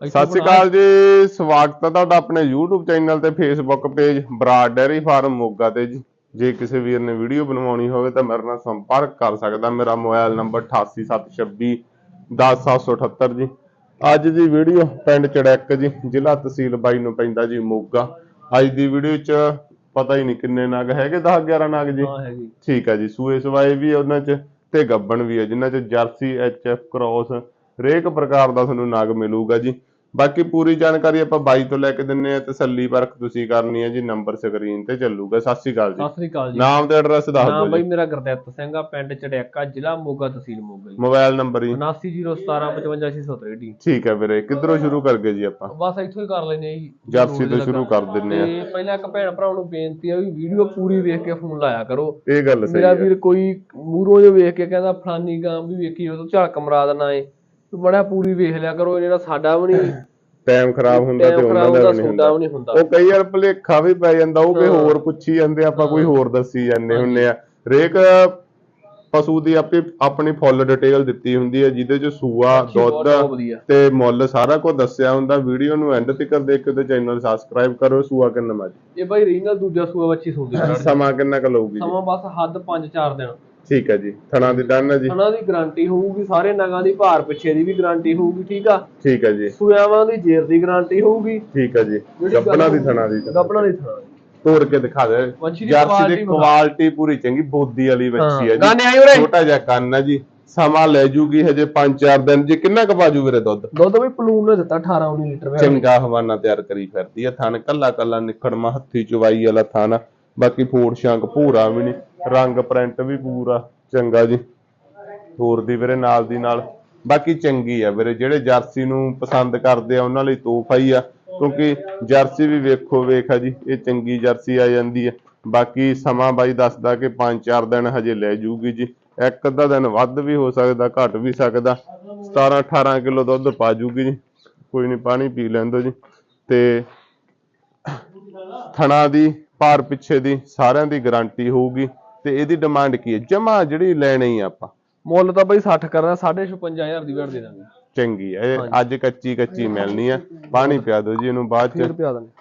ਸਤਿ ਸ਼੍ਰੀ ਅਕਾਲ ਜੀ ਸਵਾਗਤ ਹੈ ਤੁਹਾਡਾ ਆਪਣੇ YouTube ਚੈਨਲ ਤੇ Facebook page Brar dairy farm Moga ਤੇ ਜੀ। ਜੇ ਕਿਸੇ ਵੀਰ ਨੇ ਵੀਡੀਓ ਬਣਵਾਉਣੀ ਹੋਵੇ ਤਾਂ ਮੇਰੇ ਨਾਲ ਸੰਪਰਕ ਕਰ ਸਕਦਾ। ਮੇਰਾ ਮੋਬਾਈਲ ਨੰਬਰ 8876 10778 ਜੀ। ਅੱਜ ਦੀ ਵੀਡੀਓ ਪਿੰਡ ਚੜੈਕ ਜੀ ਜ਼ਿਲ੍ਹਾ ਤਹਿਸੀਲ ਬਾਈ ਨੂੰ ਪੈਂਦਾ ਜੀ ਮੋਗਾ। ਅੱਜ ਦੀ ਵੀਡੀਓ 'ਚ ਪਤਾ ਹੀ ਨਹੀਂ ਕਿੰਨੇ ਨਗ ਹੈਗੇ 10 11 ਨਗ ਜੀ। ਹਾਂ ਹੈਗੀ। ਠੀਕ ਹੈ ਜੀ ਸੂਏ ਸਵਾਏ ਵੀ ਉਹਨਾਂ 'ਚ ਤੇ ਗੱਬਣ ਵੀ ਹੈ ਜਿਨ੍ਹਾਂ 'ਚ ਜਰਸੀ ਐਚਐਫ ਕ੍ਰੋਸ ਹਰੇਕ ਪ੍ਰਕਾਰ ਦਾ ਤੁਹਾਨੂੰ ਨਗ ਮਿਲੂਗਾ ਜੀ। ਬਾਕੀ ਪੂਰੀ ਜਾਣਕਾਰੀ ਆਪਾਂ ਬਾਈ ਤੋਂ ਲੈ ਕੇ ਦਿੰਨੇ ਆ ਤਸੱਲੀ ਪਰਖ ਤੁਸੀਂ ਕਰਨੀ ਹੈ ਜੀ ਨੰਬਰ ਸਕਰੀਨ ਤੇ ਚੱਲੂਗਾ। ਸਤਿ ਸ਼੍ਰੀ ਅਕਾਲ ਜੀ। ਸਤਿ ਸ੍ਰੀ ਅਕਾਲ ਜੀ। ਨਾਮ ਤੇ ਐਡਰੈਸ ਦੱਸ ਨਾਮ ਦਿਓ ਬਈ ਜੀ। ਮੇਰਾ ਗੁਰਦਿੱਤ ਸਿੰਘ ਆ ਪਿੰਡ ਚੜਿਆਕਾ ਜ਼ਿਲ੍ਹਾ ਮੋਗਾ ਤਹਿਸੀਲ ਮੋਗਾ ਜੀ। ਮੋਬਾਈਲ ਨੰਬਰ ਜੀ। 7901755663 ਜੀ। ਠੀਕ ਹੈ ਵੀਰੇ ਕਿੱਧਰੋਂ ਸ਼ੁਰੂ ਕਰਗੇ ਜੀ ਆਪਾਂ? ਬਸ ਇੱਥੋਂ ਹੀ ਕਰ ਲੈਨੇ ਆ ਜੀ ਜਰਸੀ ਤੋਂ ਸ਼ੁਰੂ ਕਰ ਦਿੰਨੇ ਆ। ਤੇ ਪਹਿਲਾਂ ਇੱਕ ਭੈਣ ਭਰਾ ਨੂੰ ਬੇਨਤੀ ਆ ਵੀ ਵੀਡੀਓ ਪੂਰੀ ਵੇਖ ਕੇ ਫੋਨ ਲਾਇਆ ਕਰੋ। ਇਹ ਗੱਲ ਸਹੀ ਮੇਰਾ ਹੈ। ਵੀਰ ਕੋਈ ਮੂਰੋਂ ਜੋ ਵੇਖ ਕੇ ਕਹਿੰਦਾ ਫਲਾਨੀ ਗਾਂ ਵੀ ਵੇਖੀ ਉਹ ਤੋਂ ਝਲਕ ਮਰਾ ਦੇਣਾ ਏ। ਬੜਾ ਪੂਰੀ ਵੇਖ ਲਿਆ ਕਰੋ ਜਿਹੜਾ ਸਾਡਾ ਵੀ ਨਹੀਂ ਟਾਈਮ ਖਰਾਬ ਹੁੰਦਾ ਤੇ ਉਹਨਾਂ ਦਾ ਵੀ ਨਹੀਂ ਹੁੰਦਾ। ਉਹ ਕਈ ਵਾਰ ਭੁਲੇਖਾ ਵੀ ਪੈ ਜਾਂਦਾ ਉਹ ਕੋਈ। ਹੋਰ ਪੁੱਛੀ ਜਾਂਦੇ ਆਪਾਂ ਕੋਈ ਹੋਰ ਦੱਸੀ ਜਾਂਦੇ ਹੁੰਨੇ ਆ। ਹਰੇਕ ਪਸ਼ੂ ਦੀ ਆਪਣੀ ਆਪਣੀ ਫੁੱਲ ਡਿਟੇਲ ਦਿੱਤੀ ਹੁੰਦੀ ਹੈ ਜਿਹਦੇ ਚ ਸੂਆ ਦੁੱਧ ਤੇ ਮੁੱਲ ਸਾਰਾ ਕੁਝ ਦੱਸਿਆ ਹੁੰਦਾ। ਵੀਡੀਓ ਨੂੰ ਐਂਡ ਤੱਕ ਦੇਖ ਕੇ ਤੇ ਚੈਨਲ ਸਬਸਕ੍ਰਾਈਬ ਕਰੋ ਸੂਆ ਕਿੰਨਾ ਮੱਝ ਇਹ ਬਾਈ ਰੀਨਲ ਦੂਜਾ ਸੂਆ ਬੱਚੀ ਸੌਦੀ ਸਮਾਂ ਕਿੰਨਾ ਕੁ ਲਊਗੀ ਸਮਾਂ ਬਸ ਹੱਦ 5-4 ਦਿਨ। ਠੀਕ ਹੈ ਜੀ ਥਣਾ ਦੀ ਡਨ ਹੈ ਜੀ। ਉਹਨਾਂ ਦੀ ਗਾਰੰਟੀ ਹੋਊਗੀ ਸਾਰੇ ਨਗਾਂ ਦੀ ਭਾਰ ਪਿੱਛੇ ਦੀ ਵੀ ਗਾਰੰਟੀ ਹੋਊਗੀ ਠੀਕ ਆ? ਠੀਕ ਹੈ ਜੀ। ਸੂਆਵਾਂ ਦੀ ਜੇਰ ਦੀ ਗਾਰੰਟੀ ਹੋਊਗੀ। ਠੀਕ ਹੈ ਜੀ ਗੱਪਣਾ ਦੀ ਥਣਾ ਦੀ। ਗੱਭਣਾ ਦੀ ਥਣਾ। ਤੋੜ ਕੇ ਦਿਖਾ ਦੇ। ਜਰਸੀ ਦੀ। ਕੁਆਲਿਟੀ ਪੂਰੀ ਚੰਗੀ ਬੋਦੀ ਵਾਲੀ ਵੱਛੀ ਹੈ ਜੀ। ਛੋਟਾ ਜਿਹਾ ਕੰਨ ਹੈ ਜੀ। ਸਮਾਂ ਲੈ ਜੂਗੀ ਹਜੇ 5-4 ਦਿਨ। ਜੀ ਕਿੰਨਾ ਕੁ ਬਾਜੂ ਵੀਰੇ ਦੁੱਧ? ਦੁੱਧ ਵੀ ਪਲੂਨ ਨੇ ਦਿੱਤਾ 18 19 ਲੀਟਰ ਚੰਗਾ ਹਵਾਨਾ ਤਿਆਰ ਕਰੀ ਫਿਰਦੀ ਆ ਥਣ ਕੱਲਾ ਕੱਲਾ ਨਿਖੜਮਾ ਹੱਥੀ ਚਵਾਈ ਵਾਲਾ ਥਣ। ਬਾਕੀ ਫੋੜ ਸ਼ੰਕ ਭੂਰਾ ਵੀ ਨਹੀਂ। ਰੰਗ ਪ੍ਰਿੰਟ ਵੀ ਪੂਰਾ, ਚੰਗਾ ਜੀ। ਹੋਰ ਦੀ ਵੀਰੇ ਨਾਲ ਦੀ ਨਾਲ। ਬਾਕੀ ਚੰਗੀ ਆ ਵੀਰੇ, ਜਿਹੜੇ ਜਰਸੀ ਨੂੰ ਪਸੰਦ ਕਰਦੇ ਆ, ਉਹਨਾਂ ਲਈ ਤੋਹਫਾ ਹੀ ਆ। ਕਿਉਂਕਿ ਜਰਸੀ ਵੀ ਵੇਖੋ, ਵੇਖ ਆ ਜੀ, ਇਹ ਚੰਗੀ ਜਰਸੀ ਆ ਜਾਂਦੀ ਹੈ ਬਾਕੀ ਸਮਾਂ ਬਾਈ ਦੱਸਦਾ ਕਿ 5-4 ਦਿਨ ਹਜੇ ਲੈ ਜੂਗੀ ਜੀ। ਇੱਕ ਅੱਧਾ ਦਿਨ ਵੱਧ ਵੀ ਹੋ ਸਕਦਾ, ਘਟ ਵੀ ਸਕਦਾ। 17-18 ਕਿਲੋ ਦੁੱਧ ਪਾ ਜੂਗੀ ਜੀ। ਕੋਈ ਨਹੀਂ ਪਾਣੀ ਪੀ ਲੈਂਦੋ ਜੀ। ਤੇ ਥਣਾ ਦੀ, ਭਾਰ ਪਿੱਛੇ ਦੀ ਸਾਰਿਆਂ ਦੀ ਗਾਰੰਟੀ ਹੋਊਗੀ। ਤੇ ਇਹਦੀ ਡਿਮਾਂਡ ਕੀ ਹੈ? ਜਮਾ ਜਿਹੜੀ ਲੈਣੀ ਆ ਆਪਾਂ। ਮੁੱਲ ਤਾਂ ਬਈ 60 ਕਰਨਾ 55000 ਦੀ ਵੇੜ ਦੇ ਦਾਂਗੇ। ਚੰਗੀ ਹੈ ਇਹ ਅੱਜ ਕੱਚੀ ਕੱਚੀ ਮਿਲਣੀ ਆ। ਪਾਣੀ ਪਿਆ ਦਿਓ ਜੀ ਇਹਨੂੰ ਬਾਅਦ ਫੇਰ ਚ ਪਿਆ ਦਾਂਗੇ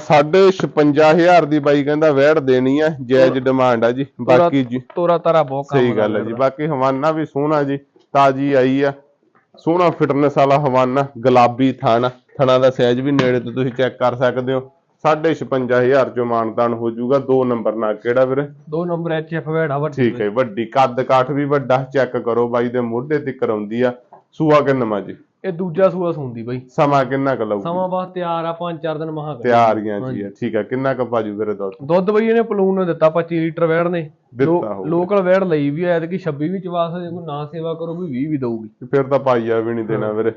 ਸਾਢੇ 56000 ਦੀ ਬਾਈ ਕਹਿੰਦਾ ਵੈੜ ਦੇਣੀ ਆ ਜਾਇਜ਼ ਡਿਮਾਂਡ ਆ ਜੀ। ਬਾਕੀ ਜੀ ਤੋਰਾ ਤਾਰਾ ਬਹੁਤ ਕੰਮ ਸਹੀ ਗੱਲ ਹੈ ਜੀ। ਬਾਕੀ ਹਵਾਨਾ ਵੀ ਸੋਹਣਾ ਜੀ ਤਾਜੀ ਆਈ ਆ। ਸੋਹਣਾ ਫਿਟਨੈਸ ਵਾਲਾ ਹਵਾਨਾ ਗੁਲਾਬੀ ਥਣ। ਥਣਾ ਦਾ ਸਾਈਜ਼ ਵੀ ਨੇੜੇ ਤੋਂ ਤੁਸੀਂ ਚੈੱਕ ਕਰ ਸਕਦੇ ਹੋ। 56500 ਚੋਂ ਮਾਨਤਾਨ ਹੋ ਜਾਊਗਾ। ਦੋ ਨੰਬਰ ਨਾਲ ਕਿਹੜਾ ਵੀਰੇ? ਦੋ ਨੰਬਰ ਐਚ ਐਫ ਵੇੜਾ ਵੱਡੀ ਠੀਕ ਹੈ ਵੱਡੀ। ਕੱਦ ਕਾਠ ਵੀ ਵੱਡਾ ਚੈੱਕ ਕਰੋ ਬਾਈ ਦੇ ਮੋਢੇ ਤੇ ਕਰਾਉਂਦੀ ਆ। ਸੂਆ ਕਿੰਨਾ ਜੀ? ਇਹ ਦੂਜਾ ਸੂਆ ਸੁੰਦੀ ਬਈ। ਸਮਾਂ ਕਿੰਨਾ ਕੁ ਲਊਗੀ? ਸਮਾਂ ਬਾਅਦ ਤਿਆਰ ਆ 5-4 ਦਿਨ ਮਹਾ ਤਿਆਰੀਆਂ ਜੀ ਆ ਠੀਕ ਹੈ ਕਿੰਨਾ ਕੁ ਪਾਜੂ ਵੀਰੇ ਦੁੱਧ? ਦੁੱਧ ਬਈ ਇਹਨੇ ਪਲੂਨ ਨੇ ਦਿੱਤਾ 25 ਲੀਟਰ ਵੇੜ ਨੇ। ਲੋਕਲ ਵੇੜ ਲਈ ਵੀ ਐ ਕਿ 26 ਵੀ ਚਵਾ ਸਕਦੇ ਕੋਈ ਨਾ ਸੇਵਾ ਕਰੋ ਵੀ 20 ਵੀ ਦਊਗੀ। ਫਿਰ ਤਾਂ ਪਾਈਆ ਵੀ ਨਹੀਂ ਦੇਣਾ ਵੀਰੇ।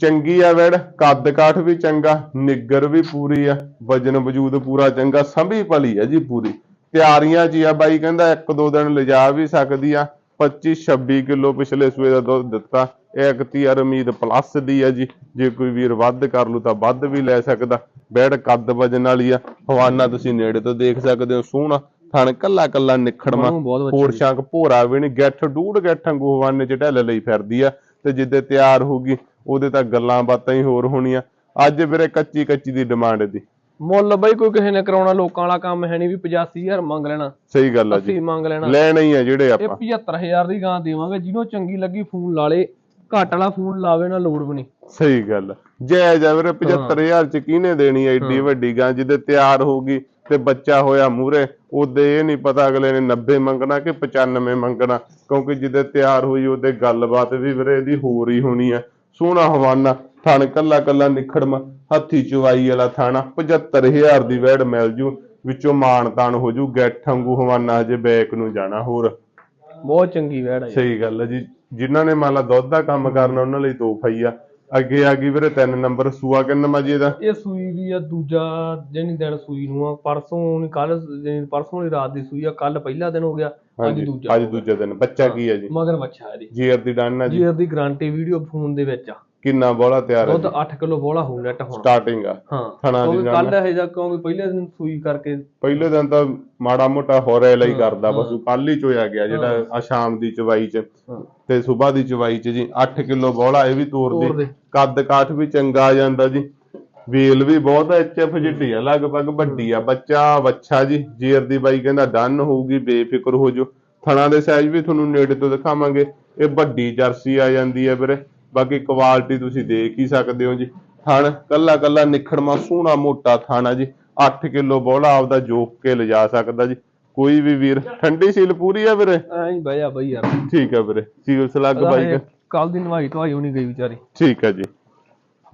ਚੰਗੀ ਆ ਵੜ ਕੱਦ ਕਾਠ ਵੀ ਚੰਗਾ ਨਿੱਗਰ ਵੀ ਪੂਰੀ ਆ ਵਜਨ ਵਜੂਦ ਪੂਰਾ ਚੰਗਾ ਸੰਭੀ ਭਲੀ ਆ ਜੀ ਪੂਰੀ। ਤਿਆਰੀਆਂ 'ਚ ਹੀ ਆ ਬਾਈ ਕਹਿੰਦਾ ਇੱਕ ਦੋ ਦਿਨ ਲਿਜਾ ਵੀ ਸਕਦੀ ਆ 25 26 ਕਿਲੋ ਪਿਛਲੇ ਸੂਏ ਦਾ ਦੁੱਧ ਦਿੱਤਾ ਇਹ ਇੱਕ ਤੀਰ ਉਮੀਦ ਪਲੱਸ ਦੀ ਆ ਜੀ ਜੇ ਕੋਈ ਵੀਰ ਵੱਧ ਕਰ ਲੂ ਤਾਂ ਵੱਧ ਵੀ ਲੈ ਸਕਦਾ। ਬੈੜ ਕੱਦ ਵਜਨ ਵਾਲੀ ਆ ਹਵਾਨਾ ਤੁਸੀਂ ਨੇੜੇ ਤੋਂ ਦੇਖ ਸਕਦੇ ਹੋ ਸੋਹਣਾ ਥਣ ਕੱਲਾ ਕੱਲਾ ਵੱਛੀ ਹੋਰ ਸ਼ੰਕ ਭੋਰਾ ਵੀ ਨਹੀਂ ਗੱਠ ਡੂੜ ਗੱਠ ਵਾਂਗੂ ਹਵਾਨੇ ਚ ਢੱਲ ਲਈ ਫਿਰਦੀ ਆ ਤੇ ਜਿੱਦੇ ਤਿਆਰ ਹੋਊਗੀ ਉਹਦੇ ਤਾਂ ਗੱਲਾਂ ਬਾਤਾਂ ਹੀ ਹੋਰ ਹੋਣੀਆਂ। ਅੱਜ ਵੀਰੇ ਕੱਚੀ ਕੱਚੀ ਦੀ ਡਿਮਾਂਡ ਦੀ। ਮੁੱਲ ਬਈ ਕੋਈ ਕਿਸੇ ਨੇ ਕਰਾਉਣਾ ਲੋਕਾਂ ਵਾਲਾ ਕੰਮ ਹੈ ਨਹੀਂ ਵੀ 85000 ਮੰਗ ਲੈਣਾ। ਸਹੀ ਗੱਲ ਆ ਜੀ। 80 ਮੰਗ ਲੈਣਾ। ਲੈਣਾ ਹੀ ਆ ਜਿਹੜੇ ਇਹ ਆਪਾਂ। 75000 ਦੀ ਗਾਂ ਦੇਵਾਂਗੇ ਜਿਹਨੂੰ ਚੰਗੀ ਲੱਗੀ ਫੋਨ ਲਾ ਲੇ ਘੱਟ ਵਾਲਾ ਫੋਨ ਲਾਵੇ ਨਾ ਲੋੜ ਵੀ ਨਹੀਂ ਸਹੀ ਗੱਲ। ਜਾਇਜ਼ ਆ ਵੀਰੇ 75000 ਚ ਕਿਹਨੇ ਦੇਣੀ ਏਡੀ ਵੱਡੀ ਗਾਂ ਜਿਹਦੇ ਤਿਆਰ ਹੋਊਗੀ ਤੇ ਬੱਚਾ ਹੋਇਆ ਮੂਰੇ ਉਹਦੇ ਇਹ ਨਹੀਂ ਪਤਾ ਅਗਲੇ ਨੇ 90 ਮੰਗਣਾ ਕਿ 95 ਮੰਗਣਾ ਕਿਉਂਕਿ ਜਿਹਦੇ ਤਿਆਰ ਹੋਈ ਉਹਦੇ ਗੱਲਬਾਤ ਵੀ ਵੀਰੇ ਇਹਦੀ ਹੋਰ ਹੀ ਹੋਣੀ ਆ। ਸੋਹਣਾ ਹਵਾਨਾ ਥਣ ਕੱਲਾ ਕੱਲਾ ਨਿਖੜਮਾ ਹੱਥੀ ਚੁਵਾਈ ਵਾਲਾ ਥਾਣਾ 75000 ਦੀ ਵੈੜ ਮਿਲ ਜੂ ਵਿੱਚੋਂ ਮਾਣ ਤਾਣ ਹੋ ਜੂ ਗੱਠ ਵਾਂਗੂ ਹਵਾਨਾ ਹਜੇ ਬੈਕ ਨੂੰ ਜਾਣਾ ਹੋਰ। ਬਹੁਤ ਚੰਗੀ ਵੈੜ ਹੈ। ਸਹੀ ਗੱਲ ਹੈ ਜੀ ਜਿਨ੍ਹਾਂ ਨੇ ਮੰਨ ਲਾ ਦੁੱਧ ਦਾ ਕੰਮ ਕਰਨਾ ਉਹਨਾਂ ਲਈ ਤੋਹਫਾ ਹੀ ਆ। ਅੱਗੇ ਆ ਗਈ ਵੀਰੇ ਤਿੰਨ ਨੰਬਰ ਸੂਆ ਕਿੰਨਾ ਮਾ ਜੀ ਇਹਦਾ? ਇਹ ਸੂਈ ਵੀ ਆ ਦੂਜਾ ਜਿਹਨੀ ਦਿਨ ਸੂਈ ਨੂੰ ਆ ਪਰਸੋਂ ਨਹੀਂ ਕੱਲ ਪਰਸੋਂ ਦੀ ਰਾਤ ਦੀ ਸੂਈ ਆ ਕੱਲ ਪਹਿਲਾ ਦਿਨ ਹੋ ਗਿਆ। ਅੱਜ ਹਾਂਜੀ ਦੂਜਾ ਅੱਜ ਦੂਜੇ ਦਿਨ। ਬੱਚਾ ਕੀ ਹੈ ਜੀ? ਮਗਰ ਬੱਚਾ ਇਹਦੀ ਜੀਰ ਦੀ ਡਨ ਜੀ। ਜੀ ਇਹਦੀ ਗਾਰੰਟੀ ਵੀਡੀਓ ਫੋਨ ਦੇ ਵਿੱਚ ਆ। ਕਿੰਨਾ ਬੋਲਾ ਤਿਆਰ ਹੈ ਦੁੱਧ 8 ਕਿਲੋ ਬੋਲਾ ਹੋ ਨੈਟ ਹੁਣ। ਸਟਾਰਟਿੰਗ ਆ। ਹਾਂ ਥਣਾ ਦੀ ਕਿਉਂਕਿ ਕੱਲ ਇਹ ਜਾ ਕਿਉਂਕਿ ਪਹਿਲੇ ਦਿਨ ਸੂਈ ਕਰਕੇ ਪਹਿਲੇ ਦਿਨ ਤਾਂ ਮਾੜਾ ਮੋਟਾ ਹੋਰੇ ਲਈ ਕਰਦਾ ਪਸ਼ੂ ਕੱਲ ਹੀ ਚੋਇਆ ਗਿਆ ਜਿਹੜਾ ਆ ਸ਼ਾਮ ਦੀ ਚਵਾਈ ਚ ਹਾਂ। ਤੇ ਸਵੇਰ ਦੀ ਚਵਾਈ ਚ ਜੀ 8 ਕਿਲੋ ਬੋਲਾ ਇਹ ਵੀ ਤੋਰ ਤੋਰ ਦੇ ਦੇ। ਕੱਦ ਕਾਠ ਵੀ ਚੰਗਾ ਆ ਜਾਂਦਾ ਜੀ। ਵੇਲ ਵੀ ਬਹੁਤ ਐਚਐਫ ਜਿੱਡੀ ਆ ਲਗਭਗ ਵੱਡੀ ਆ। ਬੱਚਾ ਬੱਚਾ ਜੀ ਜੀਰ ਦੀ ਬਾਈ ਕਹਿੰਦਾ ਡਨ ਹੋਊਗੀ ਬੇਫਿਕਰ ਹੋ ਜੋ ਥਣਾ ਦੇ ਸਾਈਜ਼ ਵੀ ਤੁਹਾਨੂੰ ਨੇੜੇ ਤੋਂ ਦਿਖਾਵਾਂਗੇ। ਇਹ ਵੱਡੀ ਜਰਸੀ ਆ ਜਾਂਦੀ ਹੈ ਵੀਰੇ। ਬਾਕੀ ਕੁਆਲਿਟੀ ਤੁਸੀਂ ਦੇਖ ਹੀ ਸਕਦੇ ਹੋ ਜੀ। ਥਣ ਕੱਲਾ ਕੱਲਾ ਨਿਖੜਮਾ ਸੋਹਣਾ ਮੋਟਾ ਥਾਣਾ ਜੀ। 8 ਕਿਲੋ ਬੋਲਾ ਆਪਦਾ ਜੋਕ ਕੇ ਲਿਜਾ ਸਕਦਾ ਜੀ। ਕੋਈ ਵੀ ਵੀਰ ਠੰਡੀ ਸੀਲ ਪੂਰੀ ਆ ਵੀਰੇ? ਐਂ ਜਾ ਬਈ ਯਾਰ। ਠੀਕ ਆ ਵੀਰੇ ਸੀਲ ਸਲੱਗ ਬਾਈ ਕੱਲ ਦੀ। ਨਵਾਈ ਧਵਾਈ ਹੋਣੀ ਗਈ ਵਿਚਾਰੀ। ਠੀਕ ਹੈ ਜੀ।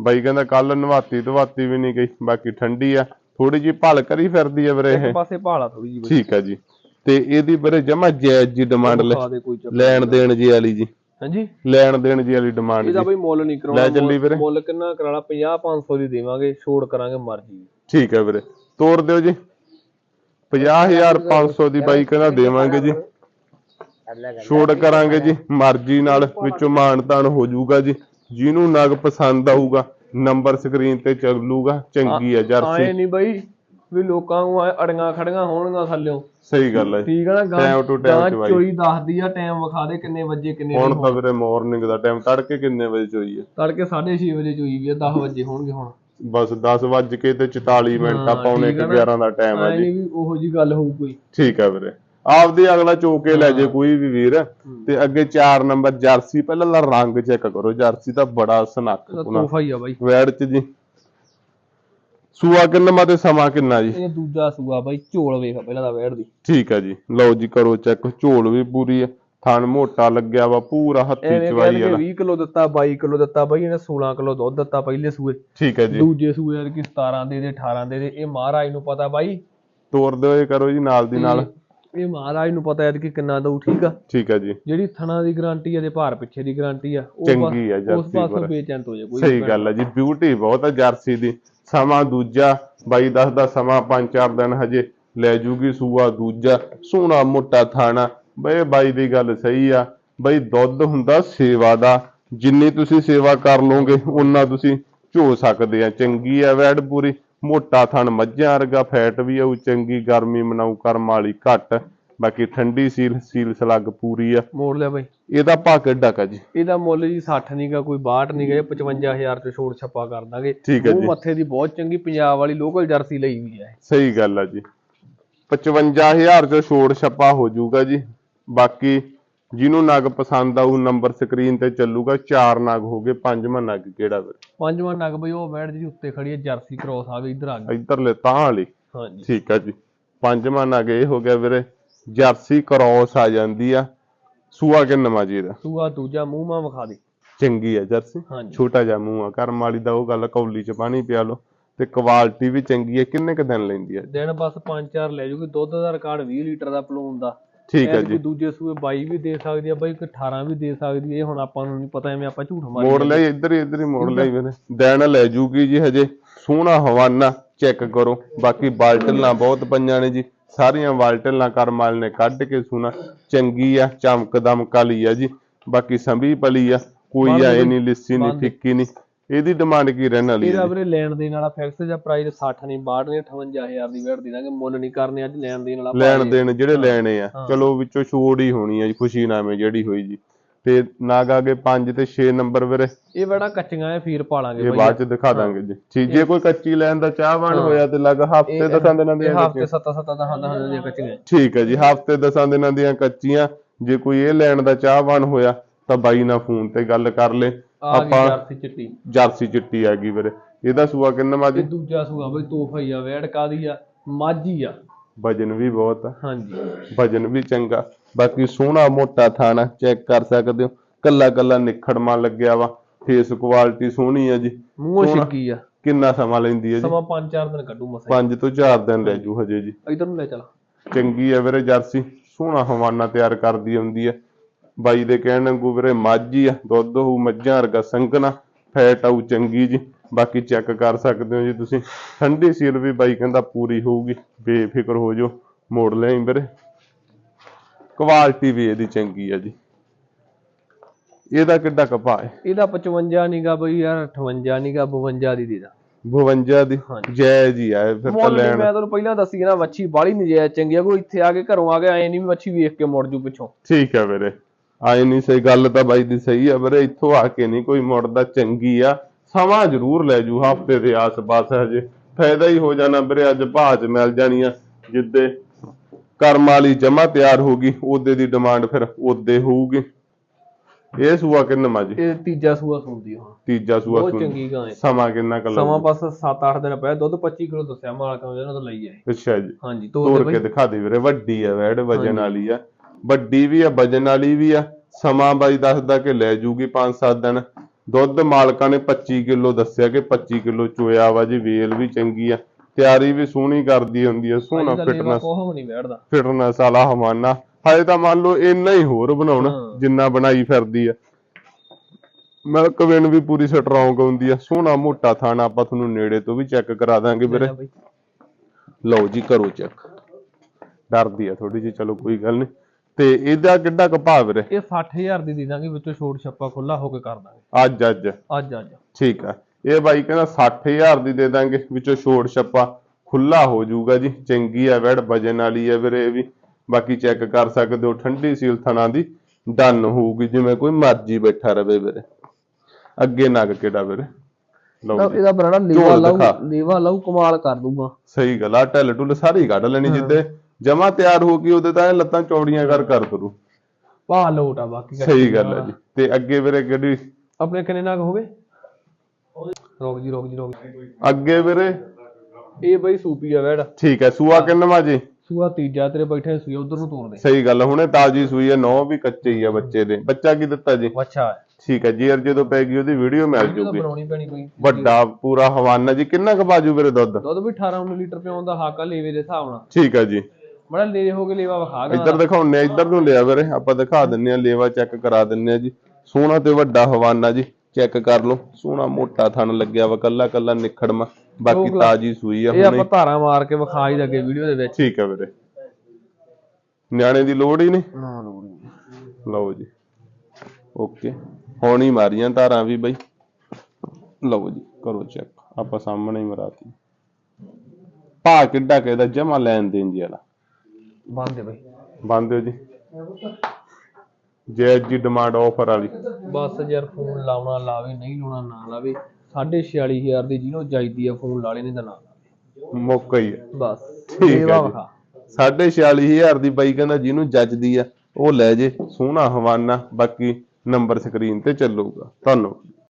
ਬਾਈ ਕਹਿੰਦਾ ਕੱਲ ਨਵਾਤੀ ਧਵਾਤੀ ਵੀ ਨਹੀਂ ਗਈ ਬਾਕੀ ਠੰਡੀ ਆ। ਥੋੜੀ ਜੀ ਭਲ ਕਰੀ ਫਿਰਦੀ ਆ ਵੀਰੇ ਇੱਕ ਇਹ ਪਾਸੇ ਭਾਲਾ ਥੋੜੀ ਜੀ ਠੀਕ ਹੈ ਜੀ। ਤੇ ਇਹਦੀ ਵੀਰੇ ਜਮਾ ਜਾਇਜ਼ ਜੀ ਡਿਮਾਂਡ ਲੈ। ਲੈਣ ਦੇਣ ਜੀ ਵਾਲੀ ਜੀ। ਹਾਂਜੀ? ਲੈਣ ਦੇਣ ਜੀ ਵਾਲੀ ਡਿਮਾਂਡ ਇਹਦਾ ਬਈ ਮੁੱਲ ਨਹੀਂ ਕਰਾਉਣਾ। ਲੈ ਚੱਲੀ ਵੀਰੇ। ਮੁੱਲ- ਮੁੱਲ ਕਿੰਨਾ ਕਰਾਣਾ 50 500 ਦੀ ਦੇਵਾਂਗੇ ਛੋੜ ਕਰਾਂਗੇ ਮਰਜ਼ੀ। ਠੀਕ ਹੈ ਵੀਰੇ। ਤੋੜ ਦਿਓ ਜੀ। 50500 ਦੀ ਬਾਈ ਕਹਿੰਦਾ ਦੇਵਾਂਗੇ ਜੀ। ਛੋੜ ਕਰਾਂਗੇ ਜੀ। ਮਰਜ਼ੀ ਨਾਲ ਵਿੱਚੋਂ ਮਾਣ ਤਾਣ ਹੋ ਜਾਊਗਾ ਜੀ। ਜਿਹਨੂੰ ਨਗ ਪਸੰਦ ਆਊਗਾ ਨੰਬਰ ਸਕਰੀਨ ਤੇ ਚੱਲੂਗਾ ਚੰਗੀ ਹੈ ਆਏ ਜਰਸੀ। ਨਹੀਂ ਬਈ ਵੀ ਲੋਕਾਂ ਨੂੰ ਐਂ ਅੜੀਆਂ ਖੜੀਆਂ ਹੋਣਗੀਆਂ ਥੱਲਿਓ। ਸਹੀ ਗੱਲ ਹੈ। ਠੀਕ ਹੈ ਨਾ Time to time ਗਾਂ ਚਵਾਈ। ਚੋਈ ਦੱਸਦੀ ਆ ਟਾਈਮ ਵਿਖਾ ਦੇ ਕਿੰਨੇ ਵਜੇ ਕਿੰਨੇ ਹੁਣ ਤਾਂ ਵੀਰੇ ਮਾਰਨਿੰਗ ਦਾ ਟਾਈਮ ਤੜਕੇ ਕਿੰਨੇ ਵਜੇ ਚ ਹੋਈ ਹੈ ਤੜਕੇ 6:30 ਵਜੇ ਚੋਈ ਵੀ ਆ 10 ਵਜੇ ਹੋਣਗੇ ਹੁਣ। ਬਸ 10 ਵੱਜ ਕੇ ਤੇ 44 ਮਿੰਟ ਆ ਹਾਂ, ਪੌਣੇ ਠੀਕ ਆ ਨਾ। 11 ਦਾ ਟਾਈਮ ਆ ਐ ਜੀ। ਨਹੀਂ ਵੀ ਉਹੋ ਜੀ ਗੱਲ ਹੋਊ ਕੋਈ। ਠੀਕ ਆ ਵੀਰੇ। ਆਪਦੀ ਅਗਲਾ ਚੋਕੇ ਲੈ ਜੇ ਕੋਈ ਵੀ ਵੀਰ ਤੇ ਅੱਗੇ 4 ਨੰਬਰ ਜਰਸੀ ਪਹਿਲਾਂ ਲਾ ਰੰਗ ਚੈੱਕ ਕਰੋ ਜਰਸੀ ਤਾਂ ਬੜਾ ਸਨੱਖ ਇਹਦਾ ਪੁਣਾ ਤੋਹਫਾ ਹੀ ਆ ਬਾਈ। ਵੈੜ ਚ ਜੀ। ਸੂਆ ਕਿੰਨਾ ਤੇ ਸਮਾਂ ਕਿੰਨਾ ਜੀ? ਇਹ ਦੂਜਾ ਸੂਆ ਬਾਈ ਝੋਲ ਵੇਖ ਪਹਿਲਾਂ ਦਾ ਵੈੜ ਦੀ। ਠੀਕ ਆ ਜੀ। ਲਓ ਜੀ ਕਰੋ ਚੈੱਕ ਝੋਲ ਵੀ ਪੂਰੀ ਆ। ਥਣ ਮੋਟਾ ਲੱਗਿਆ ਵਾ ਪੂਰਾ ਹੱਥੀ ਚਵਾਈ ਵਾਲਾ। 20 ਕਿਲੋ ਦਿੱਤਾ 22 ਕਿਲੋ ਦਿੱਤਾ ਬਾਈ ਇਹਨੇ 16 ਕਿਲੋ ਦੁੱਧ ਦਿੱਤਾ ਪਹਿਲੇ ਸੂਏ। ਠੀਕ ਹੈ ਜੀ। ਦੂਜੇ ਸੂਏ ਯਾਰ ਕਿ 17 ਦੇ ਦੇ 18 ਦੇ ਦੇ ਇਹ ਮਹਾਰਾਜ ਨੂੰ ਪਤਾ ਬਾਈ। ਤੋਰ ਦਿਓ ਇਹ ਕਰੋ ਜੀ ਨਾਲ ਦੀ ਨਾਲ। ਇਹ ਮਹਾਰਾਜ ਨੂੰ ਪਤਾ ਹੈ ਕਿ ਕਿੰਨਾ ਦਊ ਠੀਕ ਆ? ਠੀਕ ਆ ਜੀ। ਜਿਹੜੀ ਥਣਾ ਦੀ ਗਾਰੰਟੀ ਆ ਤੇ ਭਾਰ ਪਿੱਛੇ ਦੀ ਗਾਰੰਟੀ ਆ ਉਹ ਚੰਗੀ ਆ ਉਸ ਜਰਸੀ ਪਾਸੋਂ ਪਰ। ਬੇਚੈਂਤ ਹੋ ਜਾ ਕੋਈ ਸਹੀ ਗੱਲ ਹੈ ਜੀ ਬਿਊਟੀ ਬਹੁਤ ਹੈ ਜਰਸੀ ਦੀ। ਸਮਾਂ ਦੂਜਾ ਬਾਈ ਦੱਸਦਾ ਸਮਾਂ 5-4 ਦਿਨ ਹਜੇ ਲੈ ਜੂਗੀ ਸੂਆ ਦੂਜਾ ਸੋਹਣਾ ਮੋਟਾ ਥਾਣਾ। ਬਈ ਬਾਈ ਦੀ ਗੱਲ ਸਹੀ ਆ। ਬਈ ਦੁੱਧ ਹੁੰਦਾ ਸੇਵਾ ਦਾ ਜਿੰਨੀ ਤੁਸੀਂ ਸੇਵਾ ਕਰ ਲੋਗੇ ਉਨਾ ਤੁਸੀਂ ਝੋ ਸਕਦੇ ਆ। ਚੰਗੀ ਆ ਵੈੜ ਪੂਰੀ। ਮੋਟਾ ਥਣ ਮੱਝਾਂ ਵਰਗਾ ਫੈਟ ਵੀ ਆਉ ਚੰਗੀ ਗਰਮੀ ਮਨਾਉ ਕਰਮ ਵਾਲੀ ਘੱਟ। ਬਾਕੀ ਠੰਡੀ ਸੀਲ ਸੀਲ ਸਲੱਗ ਪੂਰੀ ਆ। ਮੋੜ ਲਿਆ ਬਾਈ। ਇਹਦਾ ਭਾਅ ਕਿੱਡਾ ਕਾ ਜੀ? ਇਹਦਾ ਮੁੱਲ ਜੀ 60 ਨਹੀਂਗਾ ਕੋਈ 62 ਨਹੀਂਗਾ ਇਹ 55000 ਚ ਛੋੜ ਛੱਪਾ ਕਰ ਦਾਂਗੇ। ਠੀਕ ਹੈ ਮੂੰਹ ਜੀ। ਮੱਥੇ ਦੀ ਬਹੁਤ ਚੰਗੀ ਪੰਜਾਬ ਵਾਲੀ ਲੋਕਲ ਜਰਸੀ ਲਈ ਵੀ ਹੈ ਸਹੀ ਗੱਲ ਆ ਜੀ। 55000 ਚ ਛੋੜ ਛੱਪਾ ਹੋ ਜਾਊਗਾ ਜੀ। ਬਾਕੀ ਜਿਹਨੂੰ ਨਗ ਪਸੰਦ ਆਊ ਨੰਬਰ ਸਕਰੀਨ ਤੇ ਚੱਲੂਗਾ ਚਾਰ ਨਗ ਹੋ ਗਏ ਪੰਜਵਾਂ ਨਗ ਕਿਹੜਾ ਵੀਰ ਪੰਜਵਾਂ ਨਗ ਬਈ ਉਹ ਬੈਠ ਜੀ ਉੱਤੇ ਖੜੀ ਹੈ ਜਰਸੀ ਕ੍ਰੋਸ ਆ ਗਈ ਇਧਰ ਆ ਗਈ। ਇੱਧਰਲੇ ਤਾਂ ਵਾਲੀ। ਹਾਂਜੀ। ਠੀਕ ਆ ਜੀ। ਪੰਜਵਾਂ ਨਗ ਇਹ ਹੋ ਗਿਆ ਵੀਰੇ ਜਰਸੀ ਕ੍ਰੋਸ ਆ ਜਾਂਦੀ ਆ ਸੂਆ ਕਿੰਨਵਾਂ ਜੀ ਇਹਦਾ? ਸੂਆ ਦੂਜਾ ਮੂੰਹ ਮਾ ਵਿਖਾ ਦੇ। ਚੰਗੀ ਆ ਜਰਸੀ। ਛੋਟਾ ਜਿਹਾ ਮੂੰਹ ਆ ਕਰਮ ਵਾਲੀ ਦਾ ਉਹ ਗੱਲ ਕੌਲੀ ਚ ਪਾਣੀ ਪਿਆ ਲਓ ਤੇ ਕੁਆਲਿਟੀ ਵੀ ਚੰਗੀ ਆ ਕਿੰਨੇ ਕ ਦਿਨ ਲੈਂਦੀ ਆ? ਦਿਨ ਬਸ 5-4 ਲੈ ਜੂਗੀ ਦੁੱਧ ਦਾ ਰਿਕਾਰਡ 20 ਲੀਟਰ ਦਾ ਪਲੂਨ ਦਾ। ਠੀਕ ਐਤਕੀ ਜੀ। ਦੂਜੇ ਸੂਏ 22 ਵੀ ਦੇ ਸਕਦੀ ਆ ਬਾਈ ਕੋਈ 18 ਵੀ ਦੇ ਸਕਦੀ ਇਹ ਹੁਣ ਆਪਾਂ ਨੂੰ ਨਹੀਂ ਪਤਾ ਐਵੇਂ ਆਪਾਂ ਝੂਠ ਮਾਰੀ ਮੋੜ ਲਈ ਇੱਧਰ ਹੀ ਇੱਧਰ ਹੀ ਮੋੜ ਲਈ ਵੀਰੇ ਦਿਨ ਲੈ ਜੂਗੀ ਜੀ ਹਜੇ। ਸੋਹਣਾ ਹਵਾਨਾ ਚੈੱਕ ਕਰੋ। ਬਾਕੀ ਬਾਲਟਲਾਂ ਬਹੁਤ ਪਈਆਂ ਨੇ ਜੀ। ਸਾਰੀਆਂ ਬਾਲਟਲਾਂ ਕਰਮਾਲ ਨੇ ਕੱਢ ਕੇ ਸੁਣਾ। ਚੰਗੀ ਆ ਚਮਕ ਦਮਕ ਵਾਲੀ ਆ ਜੀ। ਬਾਕੀ ਸੰਭੀ ਪਲੀ ਆ। ਕੋਈ ਬੰਦ ਆ ਇਹ ਬਈ, ਨਹੀਂ ਲਿੱਸੀ ਨਹੀਂ। ਫਿੱਕੀ ਨਹੀਂ ਇਹਦੀ ਡਿਮਾਂਡ ਕੀ ਰਹਿਣ ਵਾਲੀ ਇਹਦਾ ਹੈ? ਵੀਰੇ ਲੈਣ ਦੇਣ ਵਾਲਾ ਫਿਕਸ ਜਾਂ ਪ੍ਰਾਈਸ 60 ਨਹੀਂ 62 ਨਹੀਂ 58000 ਦੀ ਵੇੜ ਦੇ ਦਾਂਗੇ ਮੁੱਲ ਨਹੀਂ ਕਰਨੇ ਅੱਜ ਲੈਣ ਦੇਣ ਵਾਲਾ ਲੈਣ ਦੇਣ ਜਿਹੜੇ ਲੈਣੇ ਆ। ਚਲੋ ਵਿੱਚੋਂ ਛੋੜ ਹੀ ਹੋਣੀ ਆ ਜੀ ਖੁਸ਼ੀ ਨਾਮੇ ਜਿਹੜੀ ਹੋਈ ਜੀ। ਤੇ ਨਾਗ ਆਗੇ 5 ਤੇ 6 ਨੰਬਰ ਵੀਰੇ। ਇਹ ਬੜਾ ਕੱਚੀਆਂ ਐ ਫੀਰ ਪਾਲਾਂਗੇ ਇਹ ਬਾਅਦ ਚ ਦਿਖਾ ਦਾਂਗੇ ਜੀ। ਠੀਕ ਜੇ ਕੋਈ ਕੱਚੀ ਲੈਣ ਦਾ ਚਾਹਵਾਨ ਹੋਇਆ ਤੇ ਲੱਗ ਹਫ਼ਤੇ ਦਸਾਂ ਦਿਨਾਂ ਦੀਆਂ ਹਫ਼ਤੇ 7-7 ਦਾ ਹੰਦਾ ਹੰਦਾ ਦੀਆਂ ਕੱਚੀਆਂ। ਠੀਕ ਹੈ ਜੀ ਹਫ਼ਤੇ ਦਸਾਂ ਦਿਨਾਂ ਦੀਆਂ ਕੱਚੀਆਂ। ਜੇ ਕੋਈ ਇਹ ਲੈਣ ਦਾ ਚਾਹਵਾਨ ਹੋਇਆ ਤਾਂ ਬਾਈ ਨਾਲ ਫੋਨ ਤੇ ਗੱਲ ਕਰ ਲੈ। ਆ ਗਈ ਆਪਾਂ ਜਰਸੀ ਚਿੱਟੀ। ਜਰਸੀ ਚਿੱਟੀ ਆ ਗਈ ਵੀਰੇ। ਇਹਦਾ ਸੂਆ ਕਿੰਨਾ ਇਹ ਮਾਜੀ ਦੂਜਾ ਸੂਆ ਬਈ ਤੋਹਫਾ ਹੀ ਆ ਵੇੜ ਕਾਦੀ ਆ? ਮਾਝੀ ਆ। ਵਜਨ ਵੀ ਬਹੁਤ ਆ। ਹਾਂਜੀ। ਵਜਨ ਵੀ ਚੰਗਾ। ਬਾਕੀ ਸੋਹਣਾ ਮੋਟਾ ਥਾਣਾ ਚੈੱਕ ਕਰ ਸਕਦੇ ਹੋ। ਕੱਲਾ ਕੱਲਾ ਨਿਖੜਮਾ ਲੱਗਿਆ ਵਾ। ਫੇਸ ਕੁਆਲਿਟੀ ਸੋਹਣੀ ਆ ਜੀ। ਮੂੰਹੋਂ ਸੋਹਣਾ। ਛਿੱਕੀ ਆ। ਕਿੰਨਾ ਸਮਾਂ ਲੈਂਦੀ ਹੈ ਜੀ? ਸਮਾਂ 5-4 ਦਿਨ ਕੱਢੂ ਮਸਾ। 5 ਤੋਂ 4 ਦਿਨ ਲੈ ਜੂ ਹਜੇ ਜੀ। ਇਧਰ ਨੂੰ ਲੈ ਚੱਲ। ਚੰਗੀ ਹੈ ਵੀਰੇ ਜਰਸੀ। ਸੋਹਣਾ ਹਵਾਨਾ ਤਿਆਰ ਕਰਦੀ ਹੁੰਦੀ ਹੈ ਬਾਈ ਦੇ ਕਹਿਣ ਵਾਂਗੂ ਵੀਰੇ ਮੱਝ ਆ ਦੁੱਧ ਹੋਊ ਮੱਝਾਂ ਵਰਗਾ ਸੰਘਣਾ ਫੈਟ ਆਊ ਚੰਗੀ ਜੀ ਬਾਕੀ ਚੈੱਕ ਕਰ ਸਕਦੇ ਹੋ ਜੀ ਤੁਸੀਂ। ਠੰਡੀ ਸੀਲ ਵੀ ਬਾਈ ਕਹਿੰਦਾ ਪੂਰੀ ਹੋਊਗੀ ਬੇਫਿਕਰ ਹੋ ਜਾਓ ਮੋੜ ਲਿਆਈ ਵੀਰੇ। ਕੁਆਲਿਟੀ ਵੀ ਇਹਦੀ ਚੰਗੀ ਆ ਜੀ। ਇਹਦਾ ਕਿੱਡਾ ਕਪਾ ਹੈ? ਇਹਦਾ 55 ਨੀਗਾ ਬਈ ਯਾਰ 58 ਨੀਗਾ 52 ਦੀ ਦੇ ਦਾ 52 ਦੀ ਹਾਂਜੀ। ਜਾਇਜ਼ ਹੀ ਆ ਇਹ ਫਿਰ ਤਾਂ ਲੈਣ। ਮੈਂ ਤੁਹਾਨੂੰ ਪਹਿਲਾਂ ਦੱਸੀ ਨਾ ਵੱਛੀ ਬਾਲੀ ਨਜਾਇਜ਼ ਚੰਗੀ ਆ ਕੋਈ ਇੱਥੇ ਆ ਕੇ ਘਰੋਂ ਆ ਕੇ ਐ ਨਹੀਂ ਵੱਛੀ ਵੇਖ ਕੇ ਮੁੜ ਜੂ ਪਿੱਛੋਂ। ਠੀਕ ਹੈ ਵੀਰੇ। ਆਏ ਨਹੀਂ ਸਹੀ ਗੱਲ ਤਾਂ ਬਾਈ ਦੀ ਸਹੀ ਆ ਵੀਰੇ ਇੱਥੋਂ ਆ ਕੇ ਨਹੀਂ ਕੋਈ ਮੁੜਦਾ ਚੰਗੀ ਆ। ਸਮਾਂ ਜ਼ਰੂਰ ਲੈ ਜੂ ਹਫ਼ਤੇ ਦੇ ਆਸ-ਪਾਸ ਹਜੇ। ਫਾਇਦਾ ਹੀ ਹੋ ਜਾਣਾ ਵੀਰੇ ਅੱਜ 'ਚ ਮਿਲ ਜਾਣੀਆਂ ਜਿੱਦੇ ਕਰਮ ਵਾਲੀ ਜਮਾ ਤਿਆਰ ਹੋਗੀ ਉਹਦੇ ਦੀ ਡਿਮਾਂਡ ਫਿਰ ਉਹਦੇ ਹੋਊਗੀ। ਇਹ ਸੂਆ ਕਿੰਨਾ ਜੀ ਇਹ ਤੀਜਾ ਸੂਆ ਸੁਣਦੀ ਹਾਂ ਤੀਜਾ ਸੂਆ ਬਹੁਤ ਸੂਣ ਚੰਗੀ ਗਾਂ ਹੈ ਸਮਾਂ ਕਿੰਨਾ ਕੁ ਸਮਾਂ ਬਸ 7-8 ਦਿਨ ਪਿਆ ਦੁੱਧ 25 ਕਿਲੋ ਦੱਸਿਆ ਮਾਲਕਾਂ ਨੇ ਉਹਨਾਂ ਤੋਂ ਲਈ ਹੈ ਅੱਛਾ ਜੀ। ਹਾਂਜੀ ਤੋਰ ਤੋੜ ਕੇ ਦਿਖਾ ਦੇ ਵੀਰੇ ਵੱਡੀ ਆ ਵੈੜ ਵਜਨ ਵਾਲੀ ਆ। ਵੱਡੀ ਵੀ ਆ ਵਜਨ ਵਾਲੀ ਵੀ ਆ। ਸਮਾਂ ਬਾਈ ਦੱਸਦਾ ਕਿ ਲੈ ਜੂਗੀ 5-7 ਦਿਨ। ਦੁੱਧ ਮਾਲਕਾਂ ਨੇ 25 ਕਿਲੋ ਦੱਸਿਆ ਕਿ 25 ਕਿਲੋ ਚੋਇਆ ਵਾ ਜੀ ਵੇਲ ਵੀ ਚੰਗੀ ਆ। ਤਿਆਰੀ ਵੀ ਸੋਹਣੀ ਕਰਦੀ ਹੁੰਦੀ ਆ ਸੋਹਣਾ ਫਿਟਨੈਸ ਕੋਹ ਨਹੀਂ ਬੈਠਦਾ ਫਿਟਨੈਸ ਵਾਲਾ ਹਵਾਨਾ ਹਜੇ ਤਾਂ ਮੰਨ ਲਓ ਇੰਨਾ ਹੀ ਹੋਰ ਬਣਾਉਣਾ। ਜਿੰਨਾ ਬਣਾਈ ਫਿਰਦੀ ਆ। ਮਿਲਕ ਵੇਨ ਵੀ ਪੂਰੀ ਸਟਰੋਂਗ ਹੁੰਦੀ ਆ। ਸੋਹਣਾ ਮੋਟਾ ਥਾਣਾ ਆਪਾਂ ਤੁਹਾਨੂੰ ਨੇੜੇ ਤੋਂ ਵੀ ਚੈੱਕ ਕਰਾ ਦਾਂਗੇ ਵੀਰੇ। ਲਓ ਜੀ ਕਰੋ ਚੈੱਕ ਡਰਦੀ ਆ ਥੋੜੀ ਜਿਹੀ ਚਲੋ ਕੋਈ ਗੱਲ ਨਹੀਂ। ਤੇ ਇਹਦਾ ਕਿੱਡਾ ਕੁ ਭਾਅ ਵੀਰੇ? ਇਹ 60000 ਦੀ ਦੇ ਦਾਂਗੇ ਵਿੱਚੋਂ ਛੋਟ ਛੱਪਾ ਖੁੱਲਾ ਹੋ ਕੇ ਕਰ ਦਾਂਗੇ। ਅੱਜ ਅੱਜ। ਅੱਜ ਅੱਜ। ਠੀਕ ਆ। ਇਹ ਬਾਈ ਕਹਿੰਦਾ 60000 ਦੀ ਦੇ ਦਾਂਗੇ ਵਿੱਚੋਂ ਛੋੜ ਛੱਪਾ ਖੁੱਲਾ ਹੋ ਜਾਊਗਾ ਜੀ। ਚੰਗੀ ਆ ਵੈੜ ਵਜਨ ਵਾਲੀ ਆ ਵੀਰੇ ਇਹ ਵੀ। ਬਾਕੀ ਚੈੱਕ ਕਰ ਸਕਦੇ ਹੋ ਠੰਡੀ ਸੀਲ ਥਣਾ ਦੀ ਡਨ ਹੋਊਗੀ ਜਿਵੇਂ ਕੋਈ ਮਰਜ਼ੀ ਬੈਠਾ ਰਵੇ ਵੀਰੇ। ਅੱਗੇ ਨਗ ਕਿਹੜਾ ਵੀਰੇ? ਲਓ ਇਹਦਾ ਬਰਾੜਾ ਲਾਊ ਦਿਖਾ। ਲੇਵਾ ਲਾਊ ਕਮਾਲ ਕਰ ਦੂੰਗਾ ਸਹੀ ਗੱਲ ਆ ਢਿੱਲ ਢੁੱਲ ਸਾਰੀ ਕੱਢ ਲੈਣੀ ਜਿੱਦੇ। ਜਮਾ ਤਿਆਰ ਹੋ ਗਈ ਉਹਦੇ ਤਾਂ ਐਂ ਲੱਤਾਂ ਚੌੜੀਆਂ ਕਰ ਕਰ ਕਰੂ ਪਾ ਲੋਟ ਆ ਬਾਕੀ ਸਹੀ ਗੱਲ ਹੈ ਜੀ। ਤੇ ਅੱਗੇ ਵੀਰੇ ਕਿਹੜੀ? ਆਪਣੇ ਕਿੰਨੇ ਨਾਗ ਹੋ ਗਏ? ਰੋਕ ਜੀ ਰੋਕ ਜੀ ਰੋਕ ਜੀ। ਅੱਗੇ ਵੀਰੇ ਇਹ? ਬਈ ਸੂਪੀ ਆ ਵੈੜ। ਠੀਕ ਹੈ ਸੂਆ ਕਿੰਨਵਾ ਜੀ? ਸੂਆ ਤੀਜਾ ਤੇਰੇ ਬੈਠੇ ਸੂਈ ਉਧਰ ਨੂੰ ਤੋਰ ਦੇ। ਸਹੀ ਗੱਲ ਆ, ਹੁਣੇ ਤਾਜੀ ਸੂਈ ਹੈ ਨੌ ਵੀ ਕੱਚੇ ਹੀ ਆ ਬੱਚੇ ਦੇ। ਬੱਚਾ ਕੀ ਦਿੱਤਾ ਜੀ? ਅੱਛਾ ਠੀਕ ਹੈ ਜੀ ਅਰ ਜਦੋਂ ਪੈ ਗਈ ਉਹਦੀ ਵੀਡੀਓ ਮਿਲ ਜੂਗੀ। ਬਣਾਉਣੀ ਪੈਣੀ ਕੋਈ। ਵੱਡਾ ਪੂਰਾ ਹਵਾਨਾ ਜੀ ਕਿੰਨਾ ਕੁ ਬਾਜੂ ਵੀਰੇ ਦੁੱਧ? ਦੁੱਧ ਵੀ 18 19 ਲੀਟਰ ਪਿਆਉਣ ਦਾ ਹੱਕ ਲੇਵੇ ਦੇ ਹਿਸਾਬ ਨਾਲ। ਠੀਕ ਹੈ ਜੀ। ਬੜਾ ਲੈ ਹੋ ਕੇ ਲੇਵਾ ਵਿਖਾ ਗਾ। ਇੱਧਰ ਦਿਖਾਉਣੇ ਆ ਇੱਧਰ ਨੂੰ ਲਿਆ ਵੀਰੇ। ਆਪਾਂ ਦਿਖਾ ਦਿੰਨੇ ਆ ਲੇਵਾ ਚੈੱਕ ਕਰਾ ਦਿੰਨੇ ਆ ਜੀ। ਸੋਹਣਾ ਤੇ ਵੱਡਾ ਹਵਾਨਾ ਜੀ ਚੈੱਕ ਕਰ ਲਓ। ਸੋਹਣਾ ਮੋਟਾ ਥਣ ਲੱਗਿਆ ਵਾ ਕੱਲਾ ਕੱਲਾ ਨਿਖੜਮਾ ਬਾਕੀ ਤਾਜੀ ਸੂਈ ਆ ਇਹ ਹੁਣੇ। ਆਪਾਂ ਧਾਰਾਂ ਮਾਰ ਕੇ ਵਿਖਾ ਹੀ ਲੱਗੇ ਵੀਡੀਓ ਦੇ ਵਿੱਚ। ਠੀਕ ਹੈ ਵੀਰੇ। ਨਿਆਣੇ ਦੀ ਲੋੜ ਹੀ ਨਹੀਂ? ਨਾ ਲੋੜ ਲਓ ਜੀ। ਓਕੇ। ਹੁਣ ਹੀ ਮਾਰੀਆਂ ਧਾਰਾਂ ਵੀ ਬਈ। ਲਓ ਜੀ ਕਰੋ ਚੈੱਕ ਆਪਾਂ ਸਾਹਮਣੇ ਹੀ ਮਰਾਤੀ। ਭਾ ਕਿੱਡਾ ਕਹਿੰਦਾ ਜਮਾ ਲੈਣ ਦੇਣ ਜੀ ਵਾਲਾ। ਬੰਦ ਦੇ ਬਈ। ਬੰਦ ਦਿਓ ਜੀ। ਜੇ ਜੀ ਡਿਮਾਂਡ ਆਫਰ ਵਾਲੀ। ਬਸ ਯਾਰ ਫੋਨ ਲਾਉਣਾ ਲਾਵੇ ਨਹੀਂ ਲਾਉਣਾ ਨਾ ਲਾਵੇ। 46500 ਦੀ ਜਿਹਨੂੰ ਚਾਹੀਦੀ ਆ ਫੋਨ ਲਾ ਲੈ ਨਹੀਂ ਤਾਂ ਨਾ ਮੌਕਾ ਹੀ ਹੈ। ਬਸ। ਠੀਕ ਹੈ ਜੀ। 46500 ਦੀ ਬਾਈ ਕਹਿੰਦਾ ਜਿਹਨੂੰ ਜੱਜਦੀ ਆ ਉਹ ਲੈ ਜੇ। ਸੋਹਣਾ ਹਵਾਨਾ ਬਾਕੀ ਨੰਬਰ ਸਕਰੀਨ ਤੇ ਚੱਲੂਗਾ। ਧੰਨਵਾਦ।